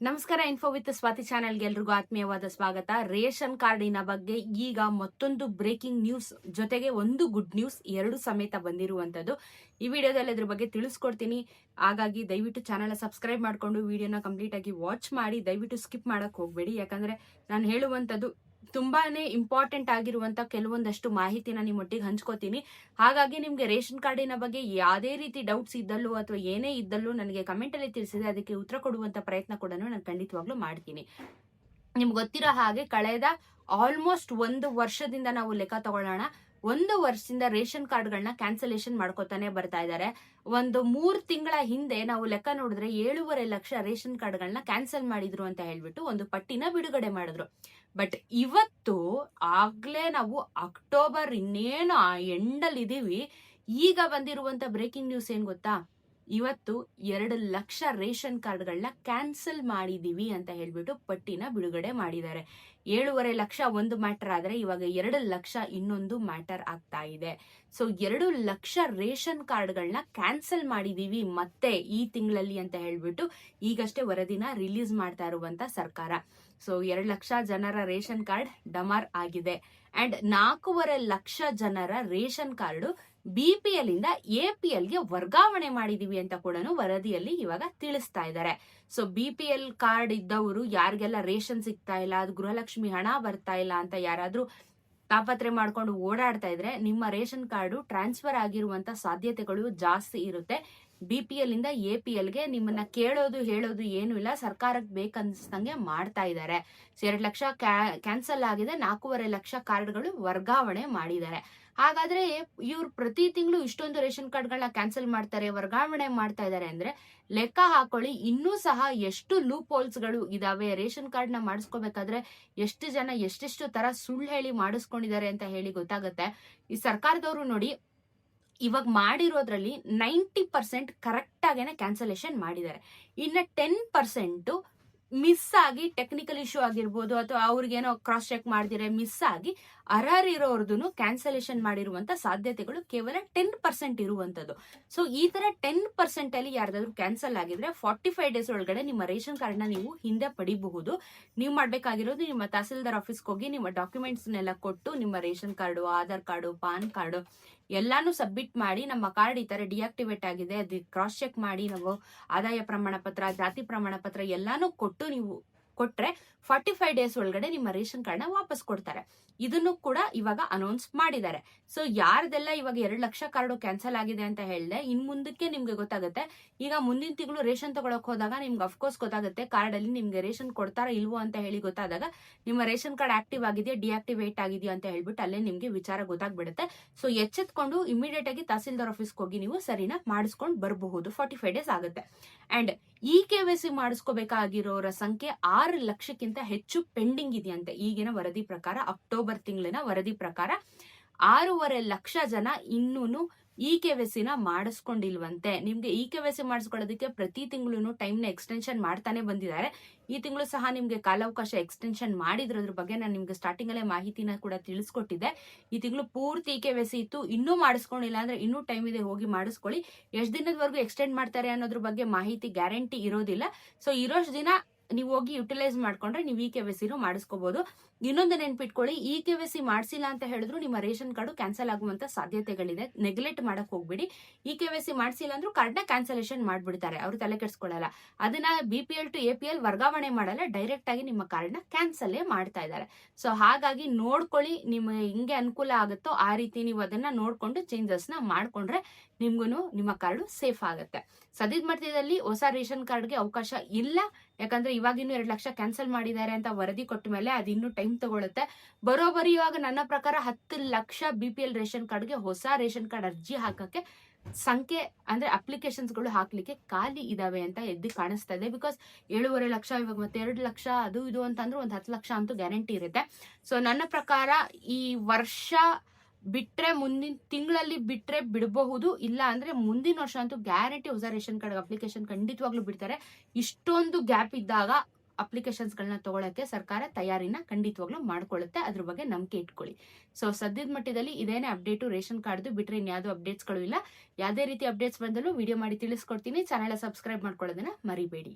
ನಮಸ್ಕಾರ info with Swati ಚಾನೆಲ್ಗೆ ಎಲ್ರಿಗೂ ಆತ್ಮೀಯವಾದ ಸ್ವಾಗತ. ರೇಷನ್ ಕಾರ್ಡಿನ ಬಗ್ಗೆ ಈಗ ಮತ್ತೊಂದು ಬ್ರೇಕಿಂಗ್ ನ್ಯೂಸ್ ಜೊತೆಗೆ ಒಂದು ಗುಡ್ ನ್ಯೂಸ್ ಎರಡು ಸಮೇತ ಬಂದಿರುವಂತದ್ದು ಈ ವಿಡಿಯೋದಲ್ಲಿ ಅದ್ರ ಬಗ್ಗೆ ತಿಳಿಸ್ಕೊಡ್ತೀನಿ. ಹಾಗಾಗಿ ದಯವಿಟ್ಟು ಚಾನೆಲ್ ಸಬ್ಸ್ಕ್ರೈಬ್ ಮಾಡಿಕೊಂಡು ವಿಡಿಯೋನ ಕಂಪ್ಲೀಟ್ ಆಗಿ ವಾಚ್ ಮಾಡಿ. ದಯವಿಟ್ಟು ಸ್ಕಿಪ್ ಮಾಡಕ್ ಹೋಗ್ಬೇಡಿ. ಯಾಕಂದ್ರೆ ನಾನು ಹೇಳುವಂತದ್ದು ತುಂಬಾನೇ ಇಂಪಾರ್ಟೆಂಟ್ ಆಗಿರುವಂತ ಕೆಲವೊಂದಷ್ಟು ಮಾಹಿತಿನ ನಿಮ್ಮೊಟ್ಟಿಗೆ ಹಂಚ್ಕೋತೀನಿ. ಹಾಗಾಗಿ ನಿಮ್ಗೆ ರೇಷನ್ ಕಾರ್ಡಿನ ಬಗ್ಗೆ ಯಾವುದೇ ರೀತಿ ಡೌಟ್ಸ್ ಇದ್ದಲ್ಲೂ ಅಥವಾ ಏನೇ ಇದ್ದಲ್ಲೂ ನನಗೆ ಕಮೆಂಟ್ ಅಲ್ಲಿ ತಿಳಿಸಿದ್ರೆ ಅದಕ್ಕೆ ಉತ್ತರ ಕೊಡುವಂತ ಪ್ರಯತ್ನ ಕೂಡ ನಾನು ಖಂಡಿತವಾಗ್ಲೂ ಮಾಡ್ತೀನಿ. ನಿಮ್ಗೆ ಗೊತ್ತಿರೋ ಹಾಗೆ ಕಳೆದ ಆಲ್ಮೋಸ್ಟ್ ಒಂದು ವರ್ಷದಿಂದ ನಾವು ಲೆಕ್ಕ ತಗೊಳ್ಳೋಣ. ಒಂದು ವರ್ಷದಿಂದ ರೇಷನ್ ಕಾರ್ಡ್ಗಳನ್ನ ಕ್ಯಾನ್ಸಲೇಷನ್ ಮಾಡ್ಕೊತಾನೆ ಬರ್ತಾ ಇದ್ದಾರೆ ಒಂದು ಮೂರು ತಿಂಗಳ ಹಿಂದೆ ನಾವು ಲೆಕ್ಕ ನೋಡಿದ್ರೆ ಏಳೂವರೆ ಲಕ್ಷ ರೇಷನ್ ಕಾರ್ಡ್ಗಳನ್ನ ಕ್ಯಾನ್ಸಲ್ ಮಾಡಿದ್ರು ಅಂತ ಹೇಳ್ಬಿಟ್ಟು ಒಂದು ಪಟ್ಟಿನ ಬಿಡುಗಡೆ ಮಾಡಿದ್ರು. ಬಟ್ ಇವತ್ತು ಆಗ್ಲೇ ನಾವು ಅಕ್ಟೋಬರ್ ಇನ್ನೇನು ಆ ಎಂಡಲ್ಲಿ ಇದೀವಿ ಈಗ ಬಂದಿರುವಂತ ಬ್ರೇಕಿಂಗ್ ನ್ಯೂಸ್ ಏನ್ ಗೊತ್ತಾ? ಇವತ್ತು ಎರಡು ಲಕ್ಷ ರೇಷನ್ ಕಾರ್ಡ್ಗಳನ್ನ ಕ್ಯಾನ್ಸಲ್ ಮಾಡಿದೀವಿ ಅಂತ ಹೇಳ್ಬಿಟ್ಟು ಪಟ್ಟಿನ ಬಿಡುಗಡೆ ಮಾಡಿದ್ದಾರೆ. ಏಳೂವರೆ ಲಕ್ಷ ಒಂದು ಮ್ಯಾಟರ್ ಆದ್ರೆ ಇವಾಗ ಎರಡು ಲಕ್ಷ ಇನ್ನೊಂದು ಮ್ಯಾಟರ್ ಆಗ್ತಾ ಇದೆ. ಸೊ, ಎರಡು ಲಕ್ಷ ರೇಷನ್ ಕಾರ್ಡ್ಗಳನ್ನ ಕ್ಯಾನ್ಸಲ್ ಮಾಡಿದೀವಿ ಮತ್ತೆ ಈ ತಿಂಗಳಲ್ಲಿ ಅಂತ ಹೇಳ್ಬಿಟ್ಟು ಈಗಷ್ಟೇ ವರದಿನ ರಿಲೀಸ್ ಮಾಡ್ತಾ ಇರುವಂತ ಸರ್ಕಾರ. ಸೊ, ಎರಡು ಲಕ್ಷ ಜನರ ರೇಷನ್ ಕಾರ್ಡ್ ಡಮಾರ್ ಆಗಿದೆ. ಅಂಡ್ ನಾಲ್ಕೂವರೆ ಲಕ್ಷ ಜನರ ration card B P L ಇಂದ ಎ ಪಿ ಎಲ್ಗೆ ವರ್ಗಾವಣೆ ಮಾಡಿದೀವಿ ಅಂತ ಕೂಡ ವರದಿಯಲ್ಲಿ ಇವಾಗ ತಿಳಿಸ್ತಾ ಇದ್ದಾರೆ. So B P L card ಇದ್ದವರು ಯಾರಿಗೆಲ್ಲ ರೇಷನ್ ಸಿಗ್ತಾ ಇಲ್ಲ, ಅದು ಗೃಹಲಕ್ಷ್ಮಿ ಹಣ ಬರ್ತಾ ಇಲ್ಲ ಅಂತ ಯಾರಾದ್ರೂ ತಾಪತ್ರೆ ಮಾಡ್ಕೊಂಡು ಓಡಾಡ್ತಾ ಇದ್ರೆ ನಿಮ್ಮ ರೇಷನ್ ಕಾರ್ಡು ಟ್ರಾನ್ಸ್ಫರ್ ಆಗಿರುವಂತ ಸಾಧ್ಯತೆಗಳು ಜಾಸ್ತಿ ಇರುತ್ತೆ. ಬಿ ಪಿ ಎಲ್ ಇಂದ ಎ ಪಿ ಎಲ್ಗೆ ನಿಮ್ಮನ್ನ ಕೇಳೋದು, ಹೇಳೋದು ಏನು ಇಲ್ಲ. ಸರ್ಕಾರಕ್ಕೆ ಬೇಕನ್ಸ್ದಂಗೆ ಮಾಡ್ತಾ ಇದ್ದಾರೆ. ಎರಡು ಲಕ್ಷ ಕ್ಯಾನ್ಸಲ್ ಆಗಿದೆ. ನಾಲ್ಕೂವರೆ ಲಕ್ಷ ಕಾರ್ಡ್ಗಳು ವರ್ಗಾವಣೆ ಮಾಡಿದ್ದಾರೆ. ಹಾಗಾದ್ರೆ ಇವ್ರು ಪ್ರತಿ ತಿಂಗಳು ಇಷ್ಟೊಂದು ರೇಷನ್ ಕಾರ್ಡ್ಗಳನ್ನ ಕ್ಯಾನ್ಸಲ್ ಮಾಡ್ತಾರೆ, ವರ್ಗಾವಣೆ ಮಾಡ್ತಾ ಇದ್ದಾರೆ ಅಂದ್ರೆ ಲೆಕ್ಕ ಹಾಕೊಳ್ಳಿ. ಇನ್ನೂ ಸಹ ಎಷ್ಟು ಲೂಪ್ ಹೋಲ್ಸ್ಗಳು ಇದಾವೆ, ರೇಷನ್ ಕಾರ್ಡ್ನ ಮಾಡಿಸ್ಕೋಬೇಕಾದ್ರೆ ಎಷ್ಟು ಜನ ಎಷ್ಟೆಷ್ಟು ತರ ಸುಳ್ಳು ಹೇಳಿ ಮಾಡಿಸ್ಕೊಂಡಿದ್ದಾರೆ ಅಂತ ಹೇಳಿ ಗೊತ್ತಾಗುತ್ತೆ. ಈ ಸರ್ಕಾರದವರು ನೋಡಿ, ಇವಾಗ ಮಾಡಿರೋದ್ರಲ್ಲಿ ನೈಂಟಿ ಪರ್ಸೆಂಟ್ ಕರೆಕ್ಟ್ ಆಗೇನೆ ಕ್ಯಾನ್ಸಲೇಷನ್ ಮಾಡಿದ್ದಾರೆ. ಇನ್ನ ಟೆನ್ ಪರ್ಸೆಂಟ್ ಮಿಸ್ ಆಗಿ ಟೆಕ್ನಿಕಲ್ ಇಶ್ಯೂ ಆಗಿರ್ಬೋದು ಅಥವಾ ಅವ್ರಿಗೇನೋ ಕ್ರಾಸ್ ಚೆಕ್ ಮಾಡಿದಿರೆ ಮಿಸ್ ಆಗಿ ಅರ್ಹರ್ ಇರೋರ್ದು ಕ್ಯಾನ್ಸಲೇಷನ್ ಮಾಡಿರುವಂತ ಸಾಧ್ಯತೆಗಳು ಕೇವಲ ಟೆನ್ ಪರ್ಸೆಂಟ್ ಇರುವಂತದ್ದು. ಸೊ ಈ ತರ ಟೆನ್ ಪರ್ಸೆಂಟ್ ಅಲ್ಲಿ ಯಾರ್ದಾದ್ರು ಕ್ಯಾನ್ಸಲ್ ಆಗಿದ್ರೆ ಫಾರ್ಟಿ ಫೈವ್ ಡೇಸ್ ಒಳಗಡೆ ನಿಮ್ಮ ರೇಷನ್ ಕಾರ್ಡ್ ನೀವು ಹಿಂದೆ ಪಡಿಬಹುದು. ನೀವು ಮಾಡ್ಬೇಕಾಗಿರೋದು ನಿಮ್ಮ ತಹಸೀಲ್ದಾರ್ ಆಫೀಸ್ಗೆ ಹೋಗಿ ನಿಮ್ಮ ಡಾಕ್ಯುಮೆಂಟ್ಸ್ ನೆಲ್ಲ ಕೊಟ್ಟು ನಿಮ್ಮ ration card, Aadhaar card, PAN card ಎಲ್ಲಾನು ಸಬ್ಮಿಟ್ ಮಾಡಿ ನಮ್ಮ ಕಾರ್ಡ್ ಈ ತರ ಡಿಆಕ್ಟಿವೇಟ್ ಆಗಿದೆ. ಅದು ಕ್ರಾಸ್ ಚೆಕ್ ಮಾಡಿ ನಾವು ಆದಾಯ ಪ್ರಮಾಣ ಪತ್ರ ಜಾತಿ ಪ್ರಮಾಣ ಪತ್ರ ಎಲ್ಲಾನು ಕೊಟ್ಟು ನೀವು ಕೊಟ್ರೆ ಫಾರ್ಟಿ ಫೈವ್ ಡೇಸ್ ಒಳಗಡೆ ನಿಮ್ಮ ರೇಷನ್ ಕಾರ್ಡ್ನ ವಾಪಸ್ ಕೊಡ್ತಾರೆ. ಇದನ್ನು ಕೂಡ ಇವಾಗ ಅನೌನ್ಸ್ ಮಾಡಿದ್ದಾರೆ. ಸೊ ಯಾರ್ದೆಲ್ಲ ಇವಾಗ ಎರಡು ಲಕ್ಷ ಕಾರ್ಡು ಕ್ಯಾನ್ಸಲ್ ಆಗಿದೆ ಅಂತ ಹೇಳಿದೆ, ಇನ್ ಮುಂದಕ್ಕೆ ನಿಮ್ಗೆ ಗೊತ್ತಾಗುತ್ತೆ. ಈಗ ಮುಂದಿನ ತಿಂಗಳು ರೇಷನ್ ತಗೊಳಕ್ ಹೋದಾಗ ನಿಮ್ಗೆ ಅಫ್ಕೋರ್ಸ್ ಗೊತ್ತಾಗುತ್ತೆ ಕಾರ್ಡ್ ಅಲ್ಲಿ ನಿಮ್ಗೆ ರೇಷನ್ ಕೊಡ್ತಾರಾ ಇಲ್ವೋ ಅಂತ ಹೇಳಿ ಗೊತ್ತಾದಾಗ ನಿಮ್ಮ ರೇಷನ್ ಕಾರ್ಡ್ ಆಕ್ಟಿವ್ ಆಗಿದೆಯಾ ಡಿಆಕ್ಟಿವೇಟ್ ಆಗಿದೆಯಾ ಅಂತ ಹೇಳ್ಬಿಟ್ಟು ಅಲ್ಲೇ ನಿಮ್ಗೆ ವಿಚಾರ ಗೊತ್ತಾಗ್ಬಿಡುತ್ತೆ. ಸೊ ಎಚ್ಚೆತ್ಕೊಂಡು ಇಮಿಡಿಯೇಟ್ ಆಗಿ ತಹಸೀಲ್ದಾರ್ ಆಫೀಸ್ಗೆ ಹೋಗಿ ನೀವು ಸರಿನ ಮಾಡಿಸ್ಕೊಂಡು ಬರಬಹುದು. ಫಾರ್ಟಿ ಫೈವ್ ಡೇಸ್ ಆಗುತ್ತೆ. And E K Y C ಮಾಡಿಸ್ಕೋಬೇಕಾಗಿರೋರ ಸಂಖ್ಯೆ ಆರು ಲಕ್ಷಕ್ಕಿಂತ ಹೆಚ್ಚು ಪೆಂಡಿಂಗ್ ಇದೆಯಂತೆ. ಈಗಿನ ವರದಿ ಪ್ರಕಾರ, ಅಕ್ಟೋಬರ್ ತಿಂಗಳಿನ ವರದಿ ಪ್ರಕಾರ ಆರೂವರೆ ಲಕ್ಷ ಜನ ಇನ್ನೂನು ಇ ಕೆ ವೆ ಸಿನ ಮಾಡಿಸ್ಕೊಂಡಿಲ್ವಂತೆ. ನಿಮ್ಗೆ ಇ ಕೆ ವೆ ಸಿ ಮಾಡಿಸ್ಕೊಳ್ಳೋದಕ್ಕೆ ಪ್ರತಿ ತಿಂಗಳು ಟೈಮ್ನ ಎಕ್ಸ್ಟೆನ್ಷನ್ ಮಾಡ್ತಾನೆ ಬಂದಿದ್ದಾರೆ. ಈ ತಿಂಗಳು ಸಹ ನಿಮ್ಗೆ ಕಾಲಾವಕಾಶ ಎಕ್ಸ್ಟೆನ್ಷನ್ ಮಾಡಿದ್ರದ್ರ ಬಗ್ಗೆ ನಾನು ನಿಮ್ಗೆ ಸ್ಟಾರ್ಟಿಂಗ್ ಅಲ್ಲೇ ಮಾಹಿತಿನ ಕೂಡ ತಿಳಿಸ್ಕೊಟ್ಟಿದ್ದೆ. ಈ ತಿಂಗಳು ಪೂರ್ತಿ ಇ ಕೆ ವೆ ಸಿ ಇತ್ತು, ಇನ್ನೂ ಮಾಡಿಸ್ಕೊಂಡಿಲ್ಲ ಅಂದ್ರೆ ಇನ್ನೂ ಟೈಮ್ ಇದೆ ಹೋಗಿ ಮಾಡಿಸ್ಕೊಳ್ಳಿ. ಎಷ್ಟು ದಿನದವರೆಗೂ ಎಕ್ಸ್ಟೆಂಡ್ ಮಾಡ್ತಾರೆ ಅನ್ನೋದ್ರ ಬಗ್ಗೆ ಮಾಹಿತಿ ಗ್ಯಾರಂಟಿ ಇರೋದಿಲ್ಲ. ಸೊ ಇರೋಷ್ಟು ದಿನ ನೀವು ಹೋಗಿ ಯುಟಿಲೈಸ್ ಮಾಡ್ಕೊಂಡ್ರೆ ನೀವು ಇ ಕೆ ವೈ ಸಿನೂ ಮಾಡಿಸ್ಕೋಬಹುದು ಇನ್ನೊಂದು ನೆನ್ಪಿಟ್ಕೊಳ್ಳಿ ಇ ಕೆ ವೈ ಸಿ ಮಾಡಿಸಿಲ್ಲ ಅಂತ ಹೇಳಿದ್ರು ನಿಮ್ಮ ರೇಷನ್ ಕಾರ್ಡು ಕ್ಯಾನ್ಸಲ್ ಆಗುವಂತ ಸಾಧ್ಯತೆಗಳಿದೆ. ನೆಗ್ಲೆಕ್ಟ್ ಮಾಡಕ್ ಹೋಗ್ಬಿಡಿ. ಇ ಕೆ ವೈ ಸಿ ಮಾಡಿಸಿಲ್ಲ ಅಂದ್ರೂ ಕಾರ್ಡ್ನ ಕ್ಯಾನ್ಸಲೇಷನ್ ಮಾಡ್ಬಿಡ್ತಾರೆ. ಅವ್ರು ತಲೆ ಕೆಡ್ಸ್ಕೊಳ್ಳಲ್ಲ ಅದನ್ನ B P L to A P L ವರ್ಗಾವಣೆ ಮಾಡಲ್ಲ. ಡೈರೆಕ್ಟ್ ಆಗಿ ನಿಮ್ಮ ಕಾರ್ಡ್ನ ಕ್ಯಾನ್ಸಲ್ ಮಾಡ್ತಾ ಇದ್ದಾರೆ. ಸೊ, ಹಾಗಾಗಿ ನೋಡ್ಕೊಳ್ಳಿ ನಿಮ್ಗೆ ಹಿಂಗೆ ಅನುಕೂಲ ಆಗುತ್ತೋ ಆ ರೀತಿ ನೀವು ಅದನ್ನ ನೋಡ್ಕೊಂಡು ಚೇಂಜಸ್ನ ಮಾಡ್ಕೊಂಡ್ರೆ ನಿಮ್ಗೂ ನಿಮ್ಮ ಕಾರ್ಡು ಸೇಫ್ ಆಗುತ್ತೆ. ಸದ್ಯದ ಮಟ್ಟದಲ್ಲಿ ಹೊಸ ರೇಷನ್ ಕಾರ್ಡ್ಗೆ ಅವಕಾಶ ಇಲ್ಲ. ಯಾಕಂದ್ರೆ ಇವಾಗಿನ್ನು ಎರಡು ಲಕ್ಷ ಕ್ಯಾನ್ಸಲ್ ಮಾಡಿದ್ದಾರೆ ಅಂತ ವರದಿ ಕೊಟ್ಟ ಮೇಲೆ ಅದಿನ್ನೂ ಟೈಮ್ ತಗೊಳುತ್ತೆ. ಬರೋಬರಿ ಇವಾಗ ನನ್ನ ಪ್ರಕಾರ ಹತ್ತು ಲಕ್ಷ ಬಿ ಪಿ ಎಲ್ ರೇಷನ್ ಕಾರ್ಡ್ಗೆ ಹೊಸ ರೇಷನ್ ಕಾರ್ಡ್ ಅರ್ಜಿ ಹಾಕಕ್ಕೆ ಸಂಖ್ಯೆ ಅಂದ್ರೆ ಅಪ್ಲಿಕೇಶನ್ಸ್ಗಳು ಹಾಕ್ಲಿಕ್ಕೆ ಖಾಲಿ ಇದಾವೆ ಅಂತ ಎದ್ದು ಕಾಣಿಸ್ತಾ ಇದೆ. ಬಿಕಾಸ್ ಏಳುವರೆ ಲಕ್ಷ, ಇವಾಗ ಮತ್ತೆ ಎರಡು ಲಕ್ಷ, ಅದು ಇದು ಅಂತಂದ್ರೆ ಒಂದು ಹತ್ತು ಲಕ್ಷ ಅಂತೂ ಗ್ಯಾರಂಟಿ ಇರುತ್ತೆ. ಸೊ ನನ್ನ ಪ್ರಕಾರ ಈ ವರ್ಷ ಬಿಟ್ರೆ ಮುಂದಿನ ತಿಂಗಳಲ್ಲಿ ಬಿಟ್ರೆ ಬಿಡಬಹುದು, ಇಲ್ಲ ಅಂದ್ರೆ ಮುಂದಿನ ವರ್ಷ ಅಂತೂ ಗ್ಯಾರಂಟಿ ಹೊಸ ರೇಷನ್ ಕಾರ್ಡ್ ಅಪ್ಲಿಕೇಶನ್ ಖಂಡಿತವಾಗ್ಲೂ ಬಿಡ್ತಾರೆ. ಇಷ್ಟೊಂದು ಗ್ಯಾಪ್ ಇದ್ದಾಗ ಅಪ್ಲಿಕೇಶನ್ಸ್ಗಳನ್ನ ತಗೊಳಕ್ಕೆ ಸರ್ಕಾರ ತಯಾರಿನ ಖಂಡಿತವಾಗ್ಲೂ ಮಾಡ್ಕೊಳ್ಳುತ್ತೆ. ಅದ್ರ ಬಗ್ಗೆ ನಂಬಿಕೆ ಇಟ್ಕೊಳ್ಳಿ. ಸೊ ಸದ್ಯದ ಮಟ್ಟದಲ್ಲಿ ಇದೇನೇ ಅಪ್ಡೇಟು ರೇಷನ್ ಕಾರ್ಡ್ದು ಬಿಟ್ರೆ ಇನ್ಯಾವುದೋ ಅಪ್ಡೇಟ್ಸ್ಗಳು ಇಲ್ಲ. ಯಾವುದೇ ರೀತಿ ಅಪ್ಡೇಟ್ಸ್ ಬಂದಲ್ಲೂ ವಿಡಿಯೋ ಮಾಡಿ ತಿಳಿಸ್ಕೊಡ್ತೀನಿ. ಚಾನೆಲ್ ಸಬ್ಸ್ಕ್ರೈಬ್ ಮಾಡ್ಕೊಳ್ಳೋದನ್ನ ಮರಿಬೇಡಿ.